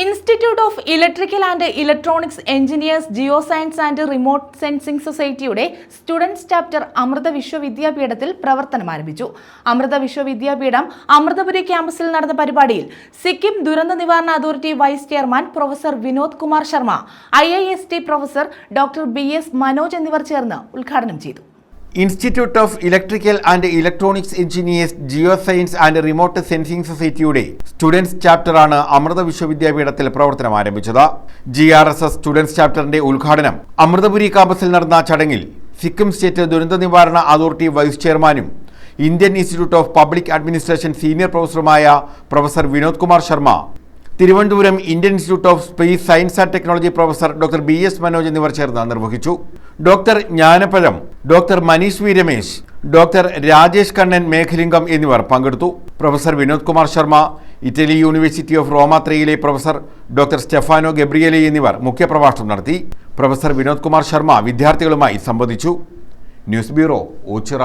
Institute of electrical and electronics engineers geo science and remote sensing സൊസൈറ്റിയുടെ students chapter Amrita വിശ്വവിദ്യാപീഠത്തിൽ പ്രവർത്തനം ആരംഭിച്ചു. അമൃത വിശ്വവിദ്യാപീഠം അമൃതപുരി ക്യാമ്പസിൽ നടന്ന പരിപാടിയിൽ സിക്കിം ദുരന്ത നിവാരണ authority vice chairman professor Vinod Kumar Sharma I professor doctor B S Manoj എന്നിവർ ചേർന്ന് ഉദ്ഘാടനം ചെയ്തു. Institute of electrical and electronics engineers geo science and remote sensing സൊസൈറ്റിയുടെ സ്റ്റുഡൻസ് ചാപ്റ്ററാണ് അമൃത വിശ്വവിദ്യാപീഠത്തിൽ പ്രവർത്തനം ആരംഭിച്ചത്. G R S S students ചാപ്റ്ററിന്റെ ഉദ്ഘാടനം അമൃതപുരി കാമ്പസിൽ നടന്ന ചടങ്ങിൽ സിക്കിം സ്റ്റേറ്റ് ദുരന്ത നിവാരണ അതോറിറ്റി വൈസ് ചെയർമാനും Indian institute of public administration senior പ്രൊഫസറുമായ professor Vinod Kumar Sharma Thiruvananthapuram Indian institute of space science and technology professor doctor B S Manoj എന്നിവർ ചേർന്ന് നിർവഹിച്ചു. Doctor Gnanapazham doctor Manish V Ramesh doctor Rajesh Kannan Meghalingam എന്നിവർ പങ്കെടുത്തു. Professor Vinod Kumar Sharma Italy university of Roma ത്രീയിലെ professor doctor Stefano Gabriele എന്നിവർ മുഖ്യപ്രഭാഷണം നടത്തി. Professor Vinod Kumar Sharma വിദ്യാർത്ഥികളുമായി സംബന്ധിച്ചു ന്യൂസ് ബ്യൂറോ ഓച്ചിറ.